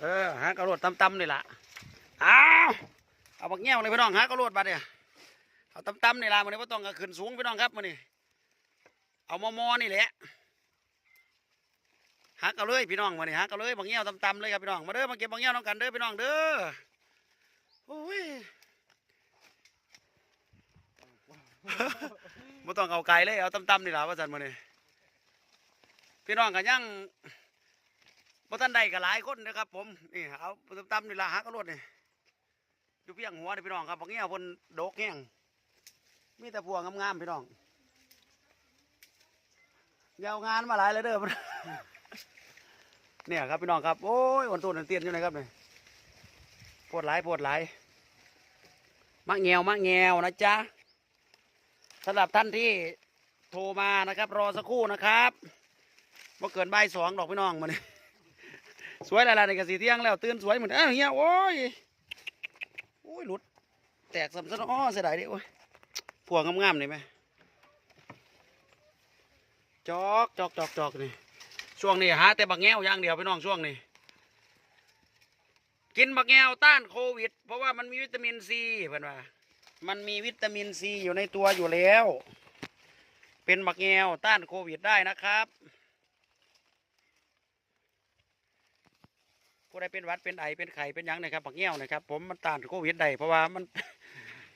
เออหากระโดดตำๆนี่ล่ะอ้าวเอาบักแง่วเลยพี่น้องหากระโดดบัดเนี่ยเอาตำๆนี่ล่ะมันนี่ไ่ต้องขึ้นสูงพี่น้องครับมันนี่เอามอมอนี่แหละหักเอาเลยพี่น้องมาเนี่หักเอาเลยบักแง่วตำๆเลยครับพี่น้องมาเด้อมาเก็บบักแง่วน้องกันเด้อพี่น้องเด้อโอ้ยไม่ต้องเอาไกลเลยเอาตำๆนี่ล่ะว่าสันมาเนี่พี่น้องกันยัง บ่ทันใดกับหลายคนนะครับ ผมนี่เอาตำๆนี่ล่ะหักเอารถนี่อยู่เพียงหัวนี่พี่น้องครับบางเงี้ยเพิ่นโดกแห้งมีแต่พวงงามๆพี่น้องยาวงานมาหลายเลยเด้อเนี่ยครับพี่น้องครับโอ้ยวนต้นอันเตียนอยู่ไหนครับเนี่ยปวดหลายปวดหลายมะแงวมะแงวนะจ๊ะสำหรับท่านที่โทรมานะครับ รอสักครู่นะครับว่าเกินบ่ายสองดอกพี่น้องมาเนี่ย สวยอะไรในกระสีเที่ยงแล้วตื่นสวยเหมือนอ้าเฮียโอ้ยโอ้ยหลุด แตกสำสันอ้อเสียดายดิโอ้ยพวงงามๆเลยไหมจอกจอกจอกจอกนี่ช่วงนี้หาแต่บักแง้วอย่างเดียวพี่น้องช่วงนี้กินบักแง้วต้านโควิด เพราะว่ามันมีวิตามินซีเพื่อนว่ามันมีวิตามินซีอยู่ในตัวอยู่แล้ว เป็นบักแงวต้านโควิดได้นะครับ ผู้ใดเป็นวัดเป็นไอเป็นไข่เป็นยังนะครับบักแงวนะครับ ผมมันต้านโควิดได้เพราะว่ามัน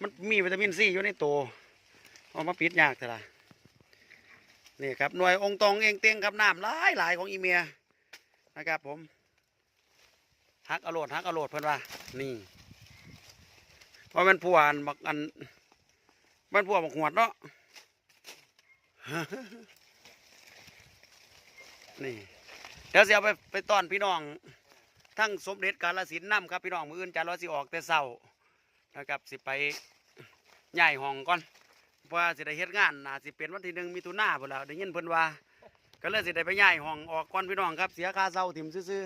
มันมีวิตามินซีอยู่ในตัวเอามาปิดยากแต่ละนี่ครับหน่วยองค์ตองเองเตียงครับน้ำหลายหลายของอีเมียนะครับ ผมฮักอโรดฮักอโรดเพิ่อนว่า นี่เพราะมันพวนบักอันมันพวนบักหวดเนาะนี่เดี๋ยวเสิเอาไปไปต้อนพี่น้อง ทั้งสมเด็จกาลสินน้ำครับพี่น้องมืออื่นจารย์สิออกแต่เศร้านะครับสิไปใหญ่ห้องก่อนเพราะว่าสิได้เฮ็ดงานน่าสิเป็นวันที่หนึ่งมิถุนาพุ่นแล้วได้ยินเพิ่นว่า ก็เลยสิได้ไปใหญ่ห้องออกก่อนพี่น้องครับ เสียค่าเช่าถิ่มซื่อ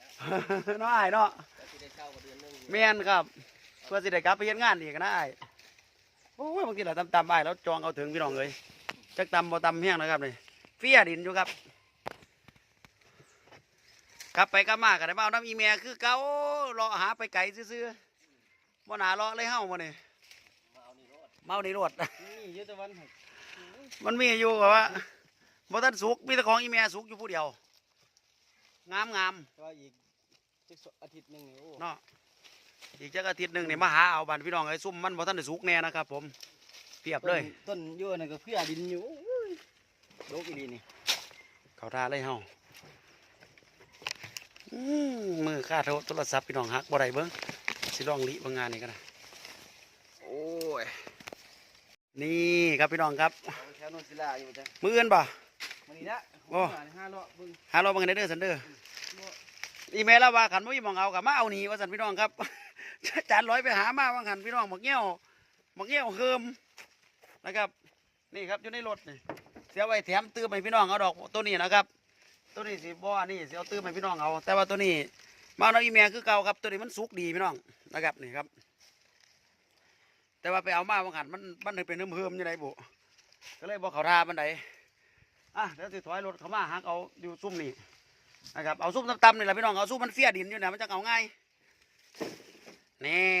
ๆนาะอ้ายเนาะแม่นครับเพื่อสิได้กลับไปเฮ็ดงานอีกนะไอ้โอ้ยบางทีเราตำตำไอ้แล้วจองเอาถึงพี่น้องเลยจักตำบ่ตำเฮี้ยงนะครับนี่เฟียดินอยู่ครับ กลับไปกลับมากันได้มาเอาน้ำอีเมียคือเก่ารอหาไปไก่ซื่อๆบ่หนารอเลยเฮ้ามาเนี่ยเมาในรถนี่ยุทธวันหกมันมีอยู่กับว่าบ่ทันสุกมีแต่ของอีเมียสุกอยู่ผู้เดียว งามงามก็อีกสักสองอาทิตย์หนึ่งนี่โอ้ๆเนาะอีกจักอาทิตย์หนึ่งนี่มาหาเอาบันพี่น้องไอ้ซุ่มมันบ่ทันได้สุกแน่นะครับ ผมเปรียบเลย ต้นต้นอยั่วนั่นก็เพื่อดินอยู่โอ้ยโลกอีดีนี่เขาท่าเลยเฮาอื มมือค่าโทรโทรศัพท์พี่น้องฮักบ่ได้เบิ่งสิลองลิเบิ่งงานนี่กันนะโอ้ยนี่ครับพี่น้องครับเอาแถวโนนศิลาอยู่จ้ะมืออื่นป่ะมันนี่ละโอ้ห้าเลาะเบึงหาเราเบิ่งได้เด้อสันเด้ออีเมลแล้วว่าขันบ่มีหมองเอากับมาเอานี่ว่าสันพี่น้องครับจานร้อยไปหามาว่าขันพี่น้องหมกเงี้ยวหมกเงี้ยวเคิมนะครับ นี่ครับอยู่ในรถนี่เสียไว้แถมตื้อให้พี่น้องเอาดอกตัวนี้นะครับ ตัวนี้สิบ่อันนี้สิเอาตื้อให้พี่น้องเอา แต่ว่าตัวนี้มาเอาอีเมลคือเก่าครับ ตัวนี้มันสุกดีพี่น้องนะครับนี่ครับ แต่ว่าไปเอามาว่าขันมันมันเป็นเพิ่มเพิ่มยู่ไหนบุก็เลยบอกเขาทาบันไดอะเดี๋ยวสิถอยรถเขามาหักเอาอยู่ซุ่มนี่นะครับเอาซุ่มตำๆนี่แหละพี่น้องเอาซุ่มมันเฟียดินอยู่นะมันจะเอาง่ายนี่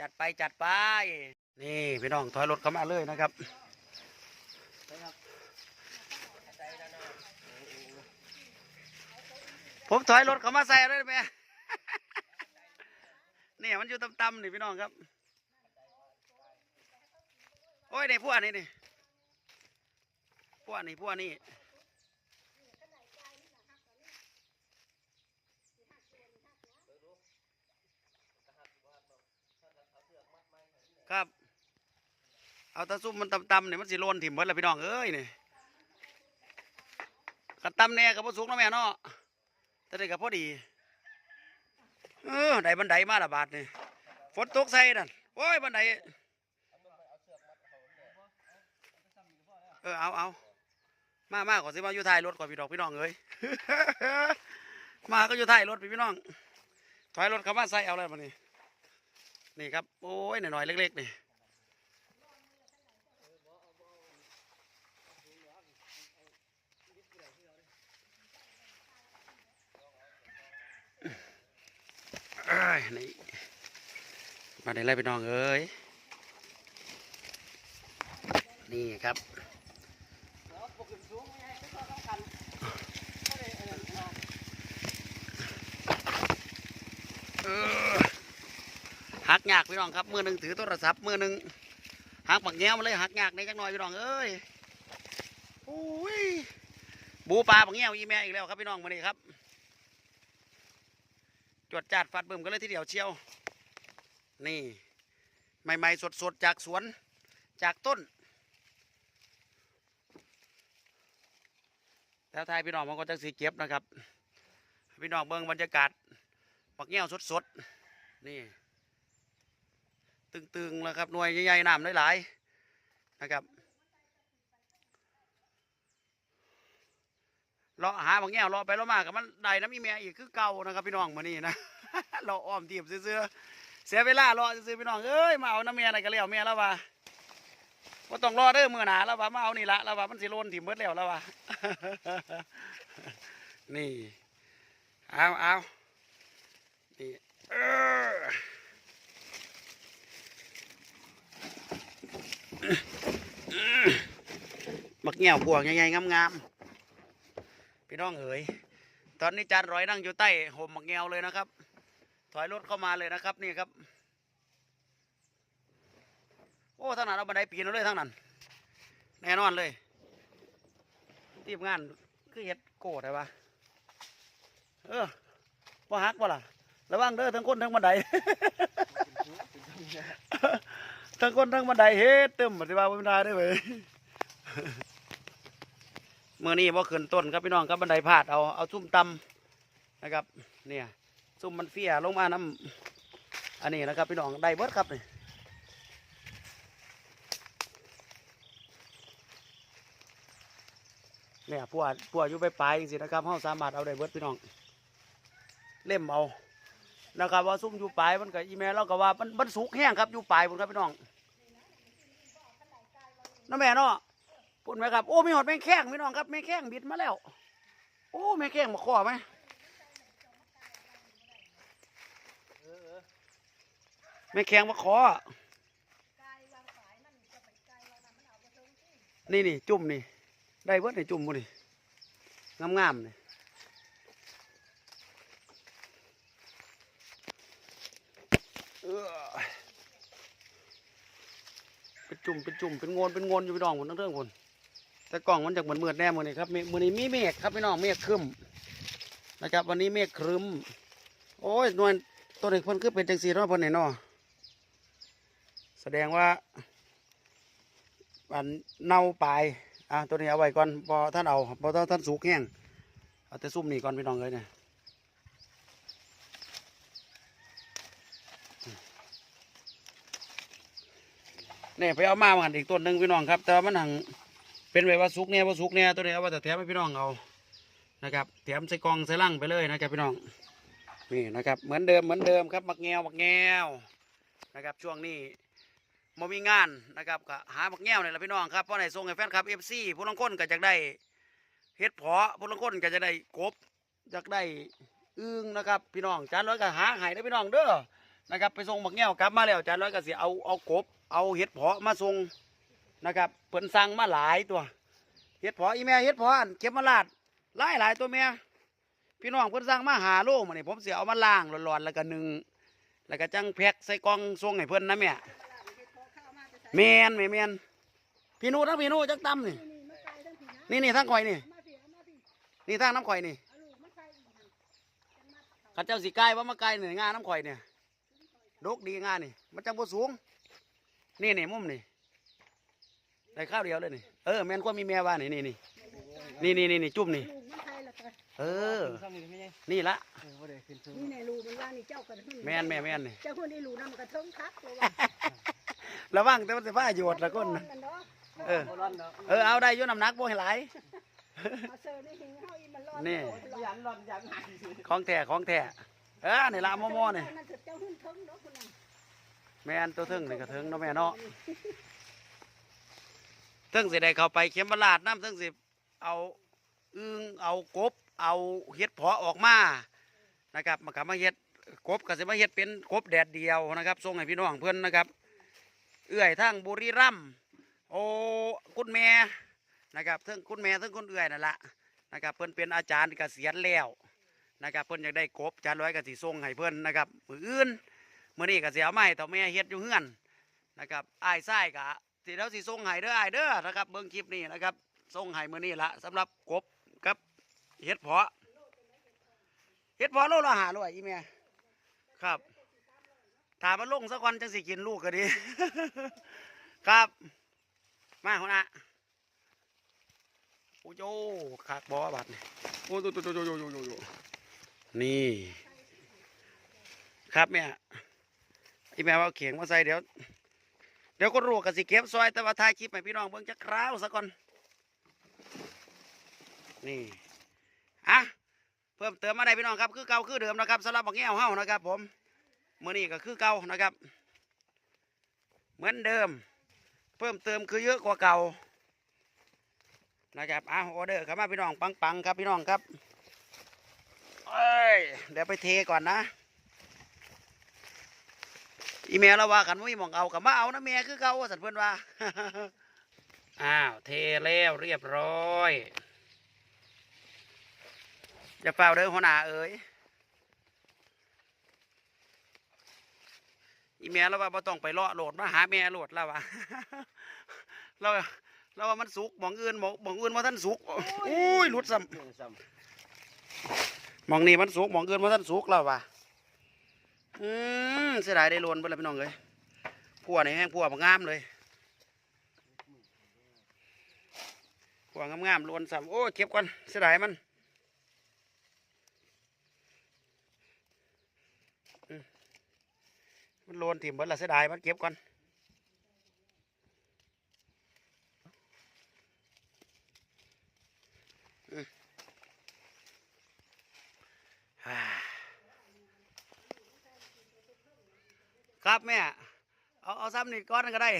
จัดไปจัดไปนี่พี่น้องถอยรถเขามาเลยนะครับ ไปครับ ผมถอยรถเขามาใส่เลยไหมนี่มันอยู่ต่ำๆนี่พี่น้องครับ โอ้ยนี่พวกนี้นี่พวกนี้พวกนี้ครับ เอาตะซุ่มมันต่ำๆนี่มันสิโลนถิ่มเบิดละพี่น้องเอ้ยนี่กันต่ำแน่กับพวสุกนะแม่เนาะ แต่ได้กับพอดี เออได้บันไดมาละบาทนี่ฝนตกใส่นั่นโอ้ยบันไดเออเอาเอามามาก่อสิมาอยู่ท้ายรถก่อนพี่ดอกพี่น้องเอ้ยมาก็อยู่ท้ายรถพี่น้องถอยรถเข้ามาใส่เอาอะไรมานี่นี่ครับโอ้ยหน่อยๆเล็กๆนี่ นี่มาได้เลยพี่น้องเอ้ยนี่ครับหักยากพี่น้องครับมือหนึ่งถือโทรศัพท์มือหนึ่งหักบักแง้วมาเลยหักยากในจักหน่อยพี่น้องเอ้ยโอ้ยบูปลาบักแง้วอีแม่อีกแล้วครับพี่น้องมานี่ครับ วดจัดฟัดเบิ่มกันเลยทีเดียวเชียว นี่ใหม่ๆสดๆจากสวนจากต้นแล้วทายพี่น้องมันก็จะสีเก็บนะครับ พี่น้องเบิ่งบรรยากาศปักแง้วสดๆนี่ ตึงๆแล้วครับหน่วยใหญ่ๆน้ำหลายๆนะครับ เลาะหาปักแง้วเลาะไปเลาะมากับมันได้น้ำมีแม่อีกคือเก่านะครับพี่น้องมานี่นะเราอ้อมทีบซื้อเสียเวลาเรอซื้อพี่น้องเอ้ยมาเอาน้ำเมียอะไรกันแล้วเมียแล้วว่าว่าต้องรอเด้อมือหนาแล้วว่ามาเอานี่ละแล้วว่ามันสิโลนถิ่มเบิดแล้วแล้วว่านี่เอาเอานี่เออมักเงี่ยวพวงใหญ่ๆงามๆ พี่น้องเอ๋ยตอนนี้จานร้อยนั่งอยู่ใต้ห่มมักเงียวเลยนะครับ ถอยรถเข้ามาเลยนะครับนี่ครับ โอ้ทางนั้นเอาบันไดปีนเอาเลยทางนั้น แน่นอนเลยทีมงานคือเฮ็ดโกดได้ปะเออว่าฮักว่าล่ะระวังเด้อทั้งคนทั้งบันไดทั้งคนทั้งบันไดเฮ็ดเต็มปฏิบัติบันไดได้เว้ย เมื่อนี้บ่ขึ้นต้นครับพี่น้องครับบันไดพาดเอาเอาซุ่มตำนะครับ เนี่ยซุ่มมันเฟียลงมาน้ำอันนี้นะครับพี่น้องได้เบิดครับนี่เนี่ยพวกพวกอยู่ไปปลายจริงๆนะครับเฮาสามารถเอาได้เบิดพี่น้อง เล่มเอานะครับว่าซุ่มอยู่ปลายมันก็อีเมลเราก็ว่ามันมันสุกแห้งครับอยู่ปลายพุ่นครับพี่น้องน้าแม่เนาะ พุ่นไหมครับ โอ้มีหอดแมงแข้งพี่น้องครับแมงแข้งบิดมาแล้ว โอ้แมงแข้งมาขอไหมแมงแข้งมาขอ นี่นี่จุ่มนี่ ได้เบิดนี่จุ่มบุนี่งามๆนี่เออเป็นจุ่มเป็นจุ่มเป็นงนเป็นงนอยู่พี่น้องผมทั้งเรื่องคน แต่กล่องมันจากเหมือนเมือดแน่มือนี่ครับมือนี้มีเมฆครับพี่น้องเมฆครึ้มนะครับ วันนี้เมฆครึ้ม โอ้ยนวลตัวเด็กเพิ่นคือเป็นจังสีเนาะเพิ่นไหนเนาะแสดงว่าอันเน่าปลายอะตัวนี้เอาไว้ก่อนพอท่านเอาพอท่านสุกแห้งเอาแต่ซุ่มนี่ก่อนพี่น้องเลยเนี่ยเนี่ยไปเอามาเหมากันอีกต้นหนึ่งพี่น้องครับ แต่ว่ามันหัง เป็นแบบว่าสุกเนี่ยว่าสุกเนี่ยตัวนี้เอาว่าแต่แถมให้พี่น้องเอานะครับแถมใส่กองใส่ลังไปเลยนะครับพี่น้องนี่นะครับเหมือนเดิมเหมือนเดิมครับมักแงวมักแงวนะครับช่วงนี้มามีงานนะครับก็หามักแงวนี่แหละพี่น้องครับเพราะไหนส่งให้แฟนคลับเอฟซีผู้ลางคนก็จะได้เฮ็ดเพาะผู้ลางคนก็จะได้กบอยากได้อึ้งนะครับพี่น้องจานร้อยก็หาให้ได้พี่น้องเด้อนะครับไปส่งมักแงวกลับมาแล้วจานร้อยก็สิเอาเอากบเอาเห็ดเพาะมาส่ง นะครับเพิ่นสั่งมาหลายตัวเห็ดพาะอีแม่เห็ดพาะอันเก็บมาลาดหลายหลายตัวแม่พี่น้องเพิ่นสั่งมาหาโลมาเนี่ผมสิเอามาล้างร้อนๆแล้วก็นึ่งแล้วก็จังแพ็คใส่กล่องส่งให้เพิ่นนะแม่แมนแม่แมนพี่นูทั้งพี่นูจักตำนี่นี่นี่ทั้งข่อยนี่นี่ทั้งน้ำข่อยนี่ข้าเจ้าสีไก่ว่ามาไก่นี่งานน้ำข่อยเนี่ยดกดีงานนี่มันจังบ่สูง นี่นี่มุมนี่ ได้ข้าวเดียวเลยนี่เออแม่นกว่ามีแม่ว่านี่นี่นี่นี่นี่นี่นี่จุ่มนี่ ลูกมันใครล่ะตาเออซ้ำนี่ไม่ใช่นี่ละเออบ่ได้ขึ้นสูงนี่ในรูมันว่านี่เจ้ากระทึ่งแม่นแม่แม่นนี่ เจ้าคนได้รูนำกระทึ่งคักเลยว่าระวังแต่มันจะฟ้าโยดละคนมันะเนาะเออบ่ร้อนดอกเออเอาได้อยุ่น้ำหนักบ่ให้หลาย มาเซอร์ในหิงเฮาอีมันร้อนนี่โคตรร้อยันนร้อนยันหายสิของแท้ของแท้เออนี่ละมอมอนี่มันจะเจ้าหุ่นทึ่งเนาะคุณน่ะแม่นตัวเทึงนี่ก็เทึงเนาะแม่เนาะเทึงสิได้เข้าไปเข็มบลาดน้ำเทึงสิเอาอึ้งเอากบ เอาเห็ดเพาะออกมานะครับมากลับมาเฮ็ดกบก็สิมาเฮ็ดเป็นกบแดดเดียวนะครับส่งให้พี่น้องเพื่อนนะครับ เอื้อยทั้งบุรีรัมย์โอ้คุณแม่นะครับทั้งคุณแม่ทั้งคุณเอื้อยนั่นแหละนะครับเพิ่อนเป็นอาจารย์เกษียณแล้วนะครับเพิ่อนอยากได้กบจารย์ร้อยก็สิส่งให้เพิ่อนนะครับมืออื่นมื้อนี้ก็สิเอามาให้เต่าแม่เฮ็ดอยู่เฮือนนะครับอ้ายไส้ก็ สิแล้วสิส่งให้เด้อไอ้เด้อนะครับเบิ่งคลิปนี้นะครับส่งให้มือนี้ละสำหรับกบกับเฮ็ดเพาะเฮ็ดเพาะโลละ500อีแม่ครับถามมันลงสักวันจังสิกินลูกก็ดี ครับ มาคนน่ะโอ้โยขากบอบัดนี่โอ้โยโยโยโยโยโยโยนี่ ครับแม่อีแม่ว่าเขียงมาใส่เดี๋ยว เดี๋ยวก็รู้กันสิเก็บซอยแต่ว่าถ่ายคลิปให้พี่น้องเบิ่งจะคราวสักก่อน นี่อะเพิ่มเติมมาได้พี่น้องครับ คือเก่าคือเดิมนะครับสำหรับบักแง่วเฮานะครับ ผมเมื่อนี้ก็คือเก่านะครับ เหมือนเดิม เพิ่มเติมคือเยอะกว่าเก่านะครับอ้าวออเดอร์ครับมาพี่น้องปังๆครับพี่น้องครับเอ้ยเดี๋ยวไปเทก่อนนะ อีเมลเราว่ากันว่ามีหมองเอากับมาเอานะเมียคือเก่าว่าสันเพื่อนว่าอ้าวเทแล้วเรียบร้อยจะเฝ้าเด้อหัวหน้าเอ๋ยอีเมียเราว่าบ่ต้องไปเลาะโหลดมาหาแม่โหลดแล้ววะเราเราว่ามันสุกหมองอื่นหมองหมองอื่นมาท่านสุกอุ้ยหลุดซ้เรื่องซ้ำหมองนี้มันสุกหมองอื่นมาท่านสุกแล้ววะ อืมเสียดายได้โลนไปแล้วพี่น้องเลยพัวนี่แห้งพัวงามเลยพัวงามๆโลนสามโอ้เก็บก่อนเสียดายมันมมันโลนถิ่มเบิดละเสียดายมันเก็บก่อน ครับแม่ เอาเอาซ้ำนี่ก้อนก็ได้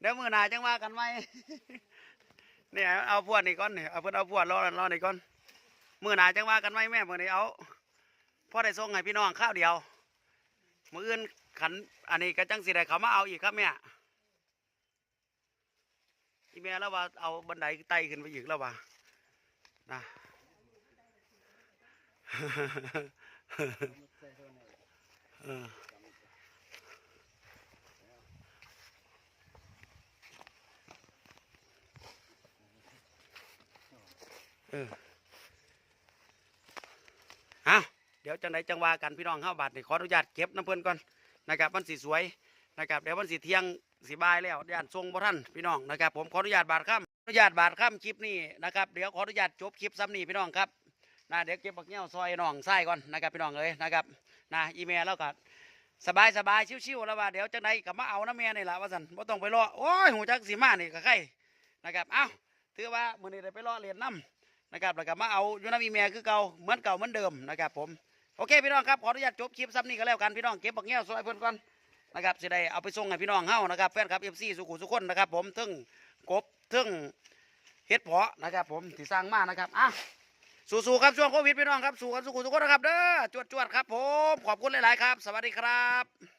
เดี๋ยวมือหนาจังว่ากันไหมเนี่ยเอาพวดนี่ก้อนนี่เอาเพื่นเอาพวดรอรอนี่ก้อนมือหนาจังว่ากันไหมแม่มือนี้เอาพ่อได้ส่งให้พี่น้องข้าวเดียว มืออื่นขันอันนี้ก็จังสิได้เขามาเอาอีกครับแม่อีแม่แล้วว่าเอาบันไดไต่ขึ้นไปอีกแล้วว่านะเออ เออเอาเดี๋ยวจังไดจังว่ากันพี่น้องเข้าบัตรนี่ขออนุญาตเก็บน้ำเพิ่นก่อนนะครับมันสีสวยนะครับเดี๋ยวมันสีเที่ยงสีบายแล้วย่านทรงบ่ท่านพี่น้องนะครับ ผมขออนุญาตบาดค่ำอนุญาตบาดค่ำคลิปนี้นะครับเดี๋ยวขออนุญาตจบคลิปซ้ำนี้พี่น้องครับนะเดี๋ยวเก็บบักเงี้ยวซอยน้องไส้ก่อนนะครับพี่น้องเอ้ยนะครับนะอีเมลแล้วก็สบายสบายชิวๆแล้วว่าเดี๋ยวจังใดก็มาเอาน้ำแม่นี่แหละว่าสันบ่ต้องไปรอโอ้ยหูจักสีมานี่ก็ใครนะครับเอ้าถือว่ามือนี้ได้ไปรอเรียนน้ำ นะครับแล้วก็มาเอายูน้ำอีเมลคือเก่าเหมือนเก่าเหมือนเดิมนะครับผมโอเคพี่น้องครับขออนุญาตจบคลิปซ้ำนี้ก็แล้วกันพี่น้องเก็บบักเงี้ยวซอยเพิ่นก่อนนะครับสิได้เอาไปส่งให้พี่น้องเฮานะครับแฟนคลับ FC สุขุสุขคนนะครับผมทึ่งกบทึ่งเฮ็ดเพาะนะครับผมที่สร้างมานะครับอะสู้ๆครับช่วงโควิดพี่น้องครับสู้กันสู้ๆทุกคนนะครับเด้อจวดๆครับผมขอบคุณหลายๆครับ สวัสดีครับ